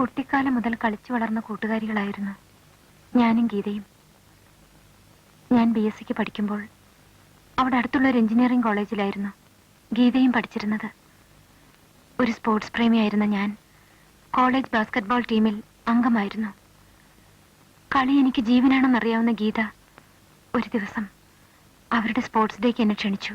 കുട്ടിക്കാലം മുതൽ കളിച്ചു വളർന്ന കൂട്ടുകാരികളായിരുന്നു ഞാനും ഗീതയും. ഞാൻ ബി എസ് സിക്ക് പഠിക്കുമ്പോൾ അവിടെ അടുത്തുള്ള ഒരു എഞ്ചിനീയറിംഗ് കോളേജിലായിരുന്നു ഗീതയും പഠിച്ചിരുന്നത്. ഒരു സ്പോർട്സ് പ്രേമിയായിരുന്ന ഞാൻ കോളേജ് ബാസ്കറ്റ്ബോൾ ടീമിൽ അംഗമായിരുന്നു. കളി എനിക്ക് ജീവനാണെന്നറിയാവുന്ന ഗീത ഒരു ദിവസം അവരുടെ സ്പോർട്സ് ഡേക്ക് എന്നെ ക്ഷണിച്ചു.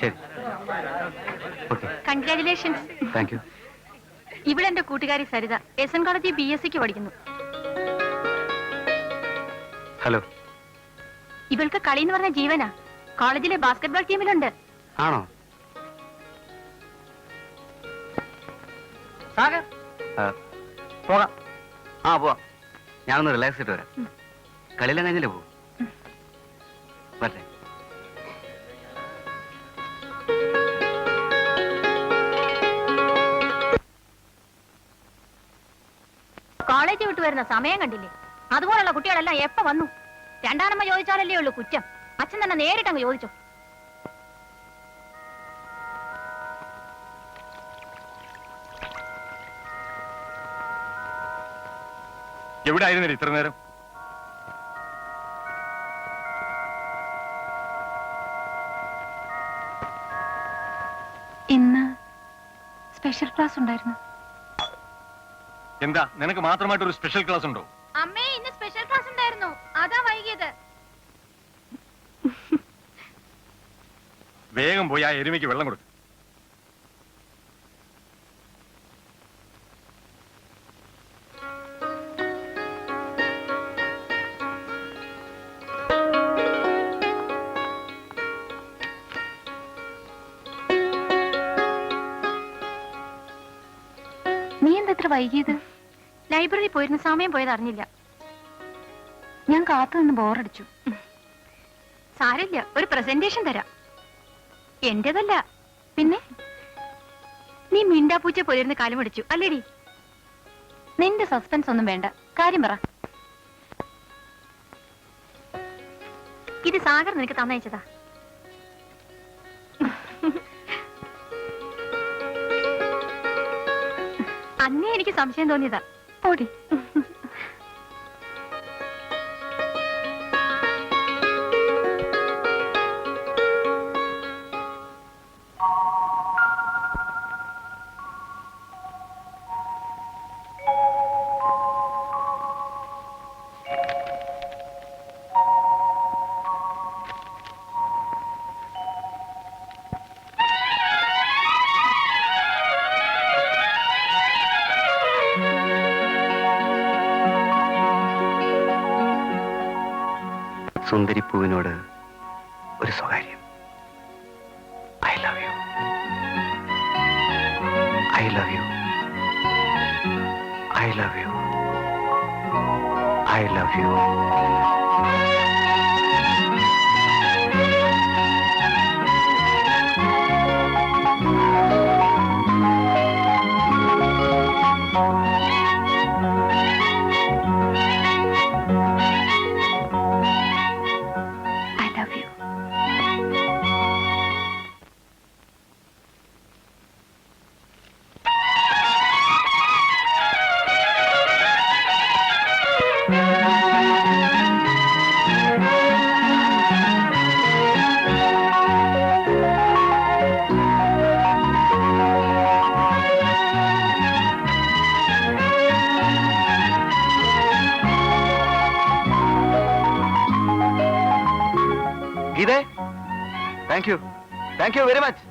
ശരി. ഓക്കെ കൺഗ്രാറ്റുലേഷൻസ് താങ്ക് യു ഇവിടെ എന്റെ കൂട്ടുകാരി സരിത എസ് എൻ കോളേജിൽ ബി എസ് സിക്ക് പഠിക്കുന്നു. ഹലോ ഇവൾക്ക് കളി എന്ന് പറഞ്ഞ ജീവനാ. കോളേജിലെ ബാസ്കറ്റ്ബോൾ ടീമിലുണ്ട് ആണോ? സാഗർ. ആ, പോകാം. ആ പോവാം. ഞാനൊന്ന് റിലാക്സ് ചെയ്തിട്ട് വരാം. കളിയെല്ലാം കഴിഞ്ഞല്ലേ പോകും കോളേജ് വിട്ട് വരുന്ന സമയം കണ്ടില്ലേ? അതുപോലുള്ള കുട്ടികളെല്ലാം എപ്പ വന്നു? രണ്ടാണമ്മ ചോദിച്ചാലല്ലേ ഉള്ളൂ കുറ്റം. അച്ഛൻ തന്നെ നേരിട്ടങ്ങ് ചോദിച്ചു. എവിടെ ആയിരുന്നില്ല ഇത്ര നേരം? ഇന്ന് സ്പെഷ്യൽ ക്ലാസ് ഉണ്ടായിരുന്നു. എന്താ നിനക്ക് മാത്രമായിട്ട് ഒരു സ്പെഷ്യൽ ക്ലാസ് ഉണ്ടോ? അമ്മേ ഇന്ന് സ്പെഷ്യൽ ക്ലാസ് ഉണ്ടായിരുന്നു. അതാ വൈകിയത്. വേഗം പോയി ആ എരുമയ്ക്ക് വെള്ളം കൊടുക്കും. ഇത്ര വൈകിയത്? ലൈബ്രറി പോയിരുന്ന സമയം പോയത് അറിഞ്ഞില്ല. ഞാൻ കാത്തു നിന്ന് ബോറടിച്ചു. സാരില്ല ഒരു പ്രസന്റേഷൻ തരാം. എന്റേതല്ല. പിന്നെ? നീ മിണ്ടാപ്പൂച്ച പോയിരുന്ന് കാലം പിടിച്ചു അല്ലേടി? നിന്റെ സസ്പെൻസ് ഒന്നും വേണ്ട. കാര്യം പറ. ഇത് സാഗർ നിനക്ക് തന്നയച്ചതാ. അന്നേ എനിക്ക് സംശയം തോന്നിയതാ. പോടി സുന്ദരിപ്പൂവിനോട് ഒരു സ്വകാര്യം. I love you I love you I love you I love you thank you thank you very much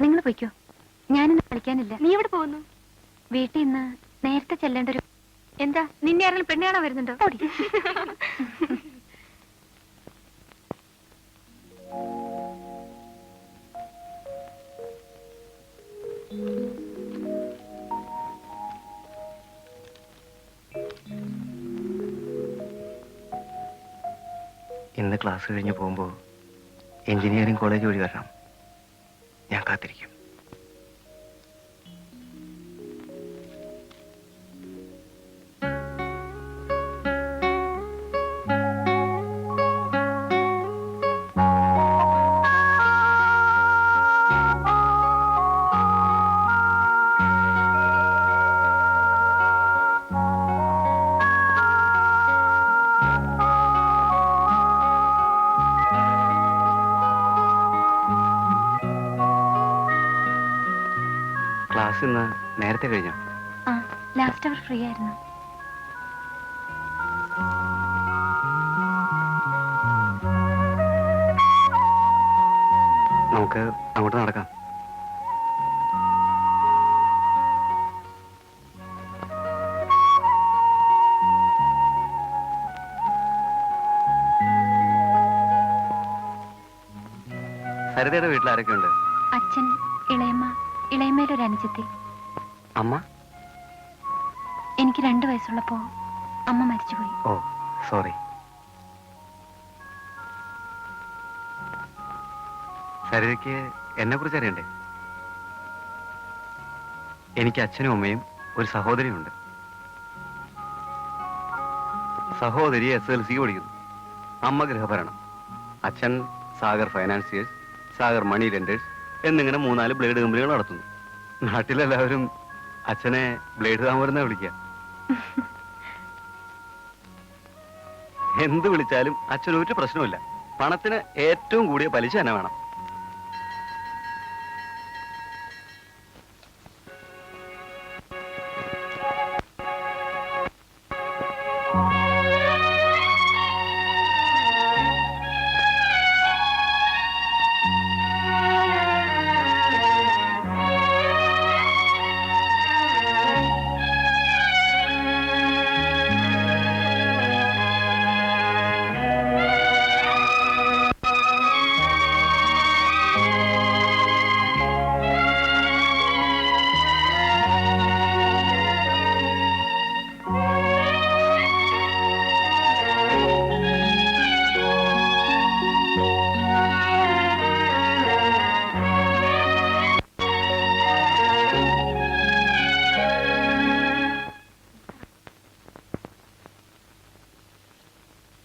നിങ്ങൾ പോയിക്കോ. ഞാനിന്ന് കളിക്കാനില്ല. നീ എവിടെ പോകുന്നു? വീട്ടിൽ നിന്ന് നേരത്തെ ചെല്ലേണ്ട ഒരു എന്താ? നിന്നെ ആരെങ്കിലും പെണ്ണാണോ വരുന്നുണ്ടോ? ഇന്ന് ക്ലാസ് കഴിഞ്ഞ് പോകുമ്പോൾ എഞ്ചിനീയറിംഗ് കോളേജ് വഴി വരണം. ഞാൻ കാത്തിരിക്കും. ഇന്ന് നേരത്തെ കഴിഞ്ഞോ? ആ ലാസ്റ്റ് അവർ ഫ്രീ ആയിരുന്നു. നമുക്ക് അങ്ങോട്ട് നടക്കാം. സരിതയുടെ വീട്ടിൽ ആരൊക്കെയുണ്ട്? അച്ഛൻ ഇളയമ്മ ഇളയമ്മയിലൊരു അനുജത്തി അമ്മ? എനിക്ക് രണ്ടു വയസ്സുള്ളപ്പോ അമ്മ മരിച്ചുപോയി. Oh sorry. സരിതയ്ക്ക് എന്നെ കുറിച്ച് അറിയണ്ടേ? എനിക്ക് അച്ഛനും അമ്മയും ഒരു സഹോദരിയുണ്ട് സഹോദരി എസ് എൽ സി പഠിക്കുന്നു. അമ്മ ഗൃഹഭരണം. അച്ഛൻ Sagar financiers Sagar money lenders എന്നിങ്ങനെ മൂന്നാൽ ബ്ലേഡ് കമ്പനികൾ നടത്തുന്നു. നാട്ടിലെല്ലാവരും അച്ഛനെ ബ്ലേഡ് താമരെന്നാ വിളിക്കുക എന്ത് വിളിച്ചാലും അച്ഛനൊരു പ്രശ്നമില്ല പണത്തിന് ഏറ്റവും കൂടിയ പലിശ തന്നെ വേണം.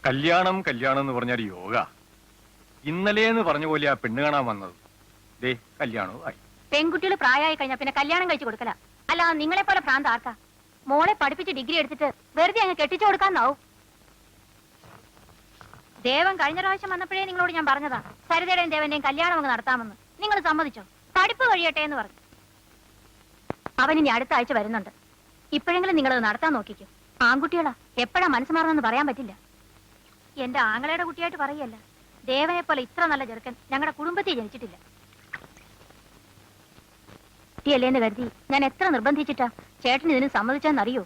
കല്യാണം കല്യാണം എന്ന് പറഞ്ഞാൽ യോഗ. ഇന്നലെ എന്ന് പറഞ്ഞ പോലെ ആ പെണ്ണ് കാണാൻ വന്നത്. ദേ ആയി. പെൺകുട്ടികൾ പ്രായമായി കഴിഞ്ഞാൽ പിന്നെ കല്യാണം കഴിച്ചു കൊടുക്കല. അല്ല നിങ്ങളെ പോലെ ഭ്രാന്ത് ആർക്കാ? മോളെ പഠിപ്പിച്ച് ഡിഗ്രി എടുത്തിട്ട് വെറുതെ അങ്ങ് കെട്ടിച്ചു കൊടുക്കാന്നാവും. ദേവൻ കഴിഞ്ഞ പ്രാവശ്യം വന്നപ്പോഴേ നിങ്ങളോട് ഞാൻ പറഞ്ഞതാ. സരിതയുടെയും ദേവന്റെയും കല്യാണം അങ്ങ് നടത്താമെന്ന്. നിങ്ങൾ സമ്മതിച്ചോ? പഠിപ്പ് കഴിയട്ടെ എന്ന് പറഞ്ഞു. അവൻ ഇനി അടുത്ത ആഴ്ച വരുന്നുണ്ട്. ഇപ്പോഴെങ്കിലും നിങ്ങളത് നടത്താൻ നോക്കിക്കും. ആൺകുട്ടികളാ. എപ്പോഴാ മനസ്സ് മാറണമെന്ന് പറയാൻ പറ്റില്ല. എന്റെ ആങ്ങളയുടെ കുട്ടിയായിട്ട് പറയല്ല. ദേവനെ പോലെ ഇത്ര നല്ല ചെറുക്കൻ ഞങ്ങളുടെ കുടുംബത്തിൽ ജനിച്ചിട്ടില്ല. കുട്ടിയല്ലേന്ന് കരുതി ഞാൻ എത്ര നിർബന്ധിച്ചിട്ടാ ചേട്ടൻ ഇതിന് സമ്മതിച്ചാന്നറിയോ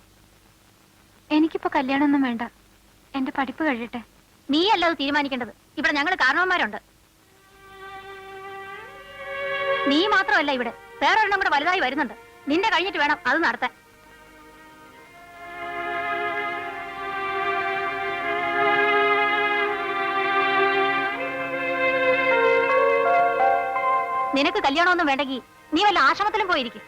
എനിക്കിപ്പോ കല്യാണമൊന്നും വേണ്ട. എന്റെ പഠിപ്പ് കഴിയട്ടെ. നീ അല്ല അത് തീരുമാനിക്കേണ്ടത്. ഇവിടെ ഞങ്ങൾ കാരണവന്മാരുണ്ട്. നീ മാത്രമല്ല ഇവിടെ. വേറൊരെണ്ണം കൂടെ വലുതായി വരുന്നുണ്ട്. നിന്റെ കഴിഞ്ഞിട്ട് വേണം അത് നടത്താൻ. നിനക്ക് കല്യാണമൊന്നും വേണ്ടെങ്കിൽ നീ വല്ല ആശ്രമത്തിലും പോയിരിക്കും.